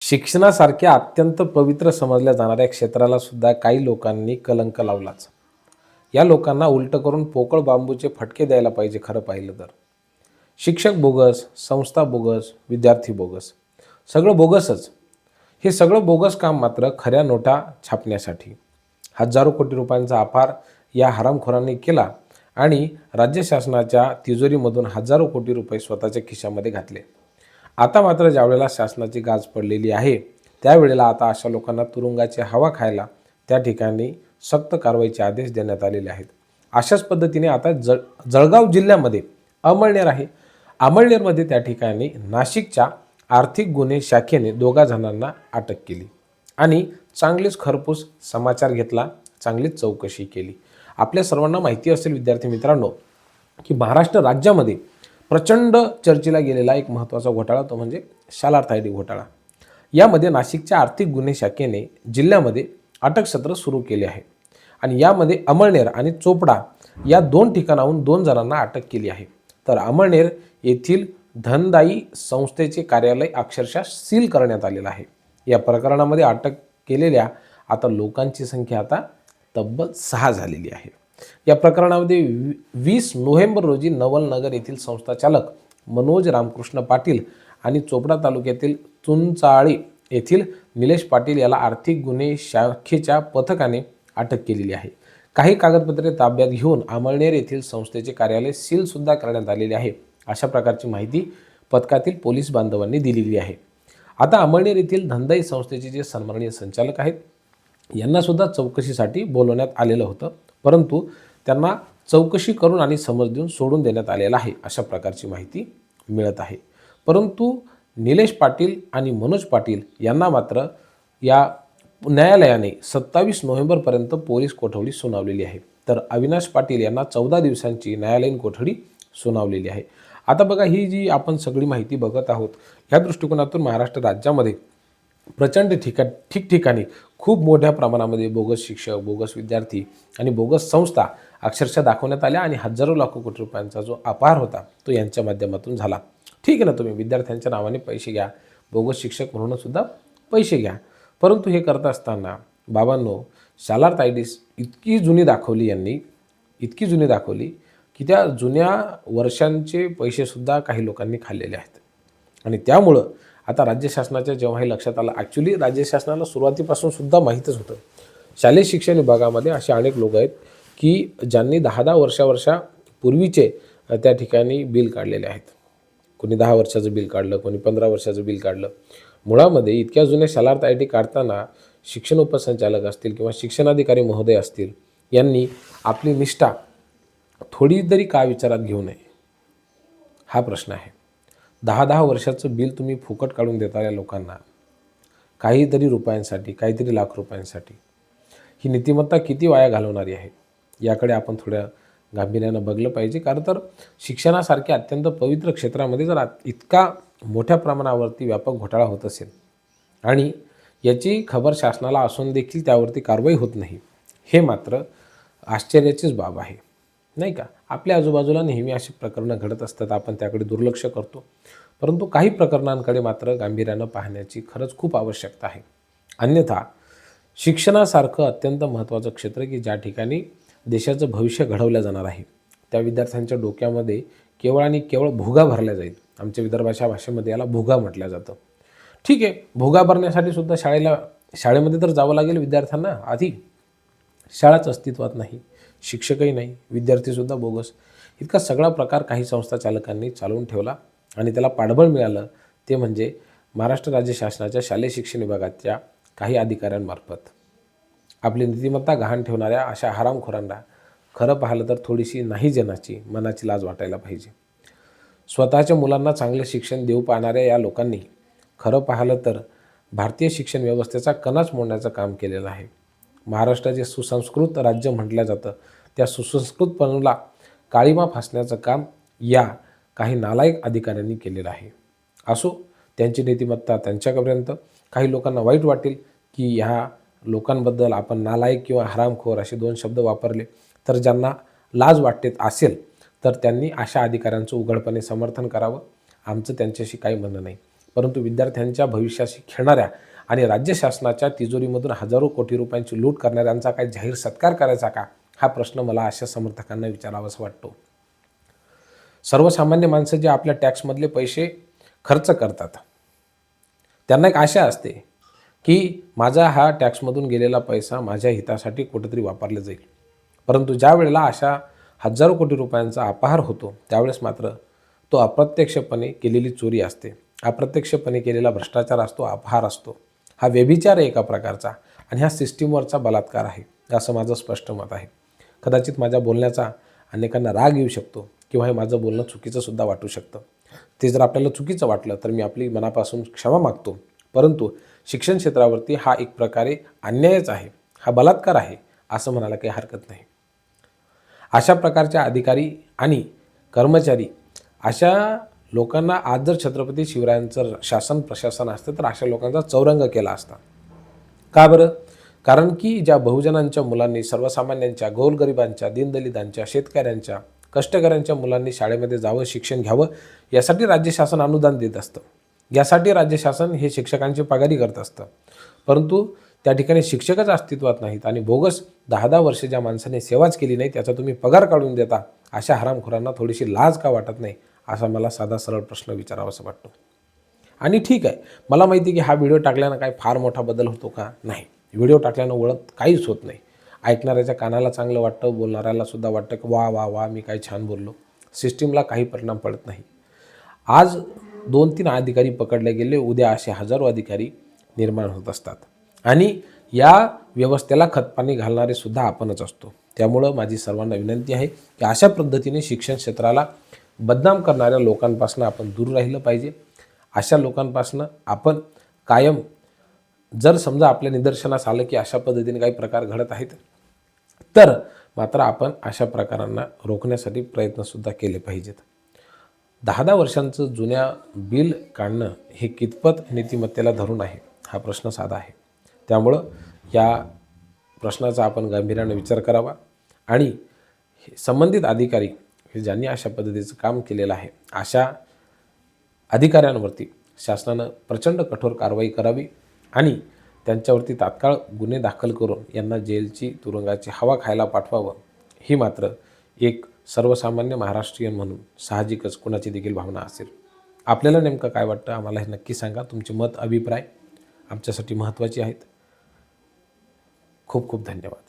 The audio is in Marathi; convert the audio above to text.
शिक्षणासारख्या अत्यंत पवित्र समजल्या जाणाऱ्या क्षेत्राला सुद्धा काही लोकांनी कलंक लावलाच. या लोकांना उलटं करून पोकळ बांबूचे फटके द्यायला पाहिजे खरं पाहिलं तर. शिक्षक बोगस संस्था बोगस विद्यार्थी बोगस सगळं बोगसच. हे सगळं बोगस काम मात्र खऱ्या नोटा छापण्यासाठी. हजारो कोटी रुपयांचा अपार या हरामखोरांनी केला आणि राज्य शासनाच्या तिजोरीमधून हजारो कोटी रुपये स्वतःच्या खिशामध्ये घातले. आता मात्र ज्यावेळेला शासनाची गाज पडलेली आहे त्यावेळेला आता अशा लोकांना तुरुंगाची हवा खायला त्या ठिकाणी सक्त कारवाईचे आदेश देण्यात आलेले आहेत. अशाच पद्धतीने आता जळ जळगाव जिल्ह्यामध्ये अमळनेर आहे. अमळनेरमध्ये त्या ठिकाणी नाशिकच्या आर्थिक गुन्हे शाखेने दोघा जणांना अटक केली आणि चांगलीच खरपूस समाचार घेतला चांगलीच चौकशी केली. आपल्या सर्वांना माहिती असेल विद्यार्थी मित्रांनो की महाराष्ट्र राज्यामध्ये प्रचंड चर्चेला गेलेला एक महत्त्वाचा घोटाळा तो म्हणजे शालार्थ आय डी घोटाळा. यामध्ये नाशिकच्या आर्थिक गुन्हे शाखेने जिल्ह्यामध्ये अटक सत्र सुरू केले आहे आणि यामध्ये अमळनेर आणि चोपडा या दोन ठिकाणाहून दोन जणांना अटक केली आहे. तर अमळनेर येथील धनदायी संस्थेचे कार्यालय अक्षरशः सील करण्यात आलेलं आहे. या प्रकरणामध्ये अटक केलेल्या आता लोकांची संख्या आता तब्बल सहा झालेली आहे. या प्रकरणामध्ये वी- वीस नोव्हेंबर रोजी नवलनगर येथील संस्थाचालक मनोज रामकृष्ण पाटील आणि चोपडा तालुक्यातील चुंचाळी येथील निलेश पाटील याला आर्थिक गुन्हे शाखेच्या पथकाने अटक केलेली आहे. काही कागदपत्रे ताब्यात घेऊन अमळनेर येथील संस्थेचे कार्यालय सीलसुद्धा करण्यात आलेले आहे. अशा प्रकारची माहिती पथकातील पोलीस बांधवांनी दिलेली आहे. आता अमळनेर येथील धंदाई संस्थेचे जे सन्माननीय संचालक आहेत यांनासुद्धा चौकशीसाठी बोलवण्यात आलेलं होतं. परंतु त्यांना चौकशी करून आणि समज देऊन सोडून देण्यात आलेलं आहे अशा प्रकारची माहिती मिळत आहे. परंतु निलेश पाटील आणि मनोज पाटील यांना मात्र या न्यायालयाने सत्तावीस नोव्हेंबरपर्यंत पोलीस कोठडी सुनावलेली आहे. तर अविनाश पाटील यांना चौदा दिवसांची न्यायालयीन कोठडी सुनावलेली आहे. आता बघा ही जी आपण सगळी माहिती बघत आहोत ह्या दृष्टिकोनातून महाराष्ट्र राज्यामध्ये प्रचंड ठिका ठिकठिकाणी खूप मोठ्या प्रमाणामध्ये बोगस शिक्षक बोगस विद्यार्थी आणि बोगस संस्था अक्षरशः दाखवण्यात आल्या आणि हजारो लाखो कोटी रुपयांचा जो अपार होता तो यांच्या माध्यमातून झाला. ठीक आहे ना तुम्ही? विद्यार्थ्यांच्या नावाने पैसे घ्या. बोगस शिक्षक म्हणूनसुद्धा पैसे घ्या. परंतु हे करत असताना बाबांनो शालार्थ आयडीस इतकी जुनी दाखवली यांनी इतकी जुनी दाखवली की त्या जुन्या वर्षांचे पैसेसुद्धा काही लोकांनी खाल्लेले आहेत. आणि त्यामुळं आता राज्य शासनाच्या जेव्हा हे लक्षात आलं ॲक्च्युली राज्य शासनाला सुरुवातीपासून सुद्धा माहीतच होतं. शालेय शिक्षण विभागामध्ये असे अनेक लोक आहेत की ज्यांनी दहा दहा वर्षा वर्षापूर्वीचे त्या ठिकाणी बिल काढलेले आहेत. कोणी दहा वर्षाचं बिल काढलं कोणी पंधरा वर्षाचं बिल काढलं. मुळामध्ये इतक्या जुन्या शालार्थ आय टी काढताना शिक्षण उपसंचालक असतील किंवा शिक्षणाधिकारी महोदय असतील यांनी आपली निष्ठा थोडी तरी का विचारात घेऊ नये? हा प्रश्न आहे. दहा दहा वर्षाचं बिल तुम्ही फुकट काढून देता या लोकांना. काहीतरी रुपयांसाठी काहीतरी लाख रुपयांसाठी. ही नीतिमत्ता किती वाया घालवणारी आहे? याकडे आपण थोड्या गांभीर्यानं बघलं पाहिजे. कारण तर शिक्षणासारख्या अत्यंत पवित्र क्षेत्रामध्ये जर आत- इतका मोठ्या प्रमाणावरती व्यापक घोटाळा होत असेल आणि याची खबर शासनाला असून देखील त्यावरती कारवाई होत नाही हे मात्र आश्चर्याचीच बाब आहे. नाही का? आपल्या आजूबाजूला नेहमी अशी प्रकरणं घडत असतात आपण त्याकडे दुर्लक्ष करतो. परंतु काही प्रकरणांकडे मात्र गांभीर्यानं पाहण्याची खरंच खूप आवश्यकता आहे. अन्यथा शिक्षणासारखं अत्यंत महत्त्वाचं क्षेत्र की ज्या ठिकाणी देशाचं भविष्य घडवलं जाणार आहे. त्या विद्यार्थ्यांच्या डोक्यामध्ये केवळ आणि केवळ भोगा भरला जाईल. आमच्या विदर्भाच्या भाषेमध्ये याला भोगा म्हटलं जातं. ठीक आहे भोगा भरण्यासाठी सुद्धा शाळेला शाळेमध्ये तर जावं लागेल विद्यार्थ्यांना. आधी शाळाच अस्तित्वात नाही. शिक्षकही नाही विद्यार्थीसुद्धा बोगस. इतका सगळा प्रकार काही संस्था चालकांनी चालवून ठेवला आणि त्याला पाठबळ मिळालं ते म्हणजे महाराष्ट्र राज्य शासनाच्या शालेय शिक्षण विभागाच्या काही अधिकाऱ्यांमार्फत. आपली नीतिमत्ता गहाण ठेवणाऱ्या अशा हरामखोरांना खरं पाहिलं तर थोडीशी नाही जनाची मनाची लाज वाटायला पाहिजे. स्वतःच्या मुलांना चांगले शिक्षण देऊ पाहणाऱ्या या लोकांनी खरं पाहिलं तर भारतीय शिक्षण व्यवस्थेचा कणाच मोडण्याचं काम केलेलं आहे. महाराष्ट्राचे सुसंस्कृत राज्य म्हटलं जातं. त्या सुसंस्कृतपणाला काळीमा फासण्याचं काम या काही नालायक अधिकाऱ्यांनी केलेलं आहे. असो त्यांची नीतिमत्ता त्यांच्यापर्यंत. काही लोकांना वाईट वाटेल की ह्या लोकांबद्दल आपण नालायक किंवा हरामखोर असे दोन शब्द वापरले. तर ज्यांना लाज वाटते असेल तर त्यांनी अशा अधिकाऱ्यांचं उघडपणे समर्थन करावं. आमचं त्यांच्याशी काही म्हणणं नाही. परंतु विद्यार्थ्यांच्या भविष्याशी खेळणाऱ्या आणि राज्य शासनाच्या तिजोरीमधून हजारो कोटी रुपयांची लूट करणाऱ्यांचा काय जाहीर सत्कार करायचा का? हा प्रश्न मला अशा समर्थकांना विचारावासा वाटतो. सर्वसामान्य माणसं जे आपल्या टॅक्समधले पैसे खर्च करतात त्यांना एक आशा असते की माझा हा टॅक्समधून गेलेला पैसा माझ्या हितासाठी कुठेतरी वापरला जाईल. परंतु ज्या वेळेला अशा हजारो कोटी रुपयांचा अपहार होतो त्यावेळेस मात्र तो अप्रत्यक्षपणे केलेली चोरी असते. अप्रत्यक्षपणे केलेला भ्रष्टाचार असतो अपहार असतो. हा व्यभिचार आहे एका प्रकारचा आणि ह्या सिस्टीमवरचा बलात्कार आहे. असं माझं स्पष्ट मत आहे. कदाचित माझ्या बोलण्याचा अनेकांना राग येऊ शकतो किंवा हे माझं बोलणं चुकीचं सुद्धा वाटू शकतं. ते जर आपल्याला चुकीचं वाटलं तर मी आपली मनापासून क्षमा मागतो. परंतु शिक्षण क्षेत्रावरती हा एक प्रकारे अन्यायच आहे. हा बलात्कार आहे असं म्हणायला काही हरकत नाही. अशा प्रकारच्या अधिकारी आणि कर्मचारी अशा लोकांना आज जर छत्रपती शिवरायांचं शासन प्रशासन असतं तर अशा लोकांचा चौरंग केला असता. का बरं? कारण की ज्या बहुजनांच्या मुलांनी सर्वसामान्यांच्या गोरगरिबांच्या दीनदलितांच्या शेतकऱ्यांच्या कष्टकऱ्यांच्या मुलांनी शाळेमध्ये जावं शिक्षण घ्यावं यासाठी राज्य शासन अनुदान देत असतं. यासाठी राज्य शासन हे शिक्षकांची पगारी करत असतं. परंतु त्या ठिकाणी शिक्षकच अस्तित्वात नाहीत आणि बोगस दहा दहा वर्ष ज्या माणसाने सेवाच केली नाही त्याचा तुम्ही पगार काढून देता अशा हरामखोरांना थोडीशी लाज का वाटत नाही? असा मला साधा सरळ प्रश्न विचारावासा वाटतो. आणि ठीक आहे मला माहिती आहे की हा व्हिडिओ टाकल्यानं काय फार मोठा बदल होतो का? नाही. व्हिडिओ टाकल्यानं ओळख काहीच होत नाही. ऐकणाऱ्याच्या कानाला चांगलं वाटतं बोलणाऱ्याला सुद्धा वाटतं की वा वा वा मी काय छान बोललो. सिस्टीमला काही परिणाम पडत नाही. आज दोन तीन अधिकारी पकडले गेले उद्या असे हजारो अधिकारी निर्माण होत असतात. आणि या व्यवस्थेला खतपाणी घालणारे सुद्धा आपणच असतो. त्यामुळं माझी सर्वांना विनंती आहे की अशा पद्धतीने शिक्षण क्षेत्राला बदनाम करणाऱ्या लोकांपासून आपण दूर राहिलं पाहिजे. अशा लोकांपासून आपण कायम जर समजा आपल्या निदर्शनास आलं की अशा पद्धतीने काही प्रकार घडत आहेत तर मात्र आपण अशा प्रकारांना रोखण्यासाठी प्रयत्नसुद्धा केले पाहिजेत. दहा दहा वर्षांचं जुन्या बिल काढणं हे कितपत नीतिमत्तेला धरून आहे हा प्रश्न साधा आहे. त्यामुळं या प्रश्नाचा आपण गांभीर्याने विचार करावा आणि हे संबंधित अधिकारी हे ज्यांनी अशा पद्धतीचं काम केलेलं आहे अशा अधिकाऱ्यांवरती शासनानं प्रचंड कठोर कारवाई करावी आणि त्यांच्यावरती तात्काळ गुन्हे दाखल करून यांना जेलची तुरुंगाची हवा खायला पाठवावं ही मात्र एक सर्वसामान्य महाराष्ट्रीयन म्हणून साहजिकच कुणाची देखील भावना असेल. आपल्याला नेमकं काय वाटतं? आम्हाला हे नक्की सांगा. तुमचे मत अभिप्राय आमच्यासाठी महत्त्वाचे आहेत. खूप खूप धन्यवाद.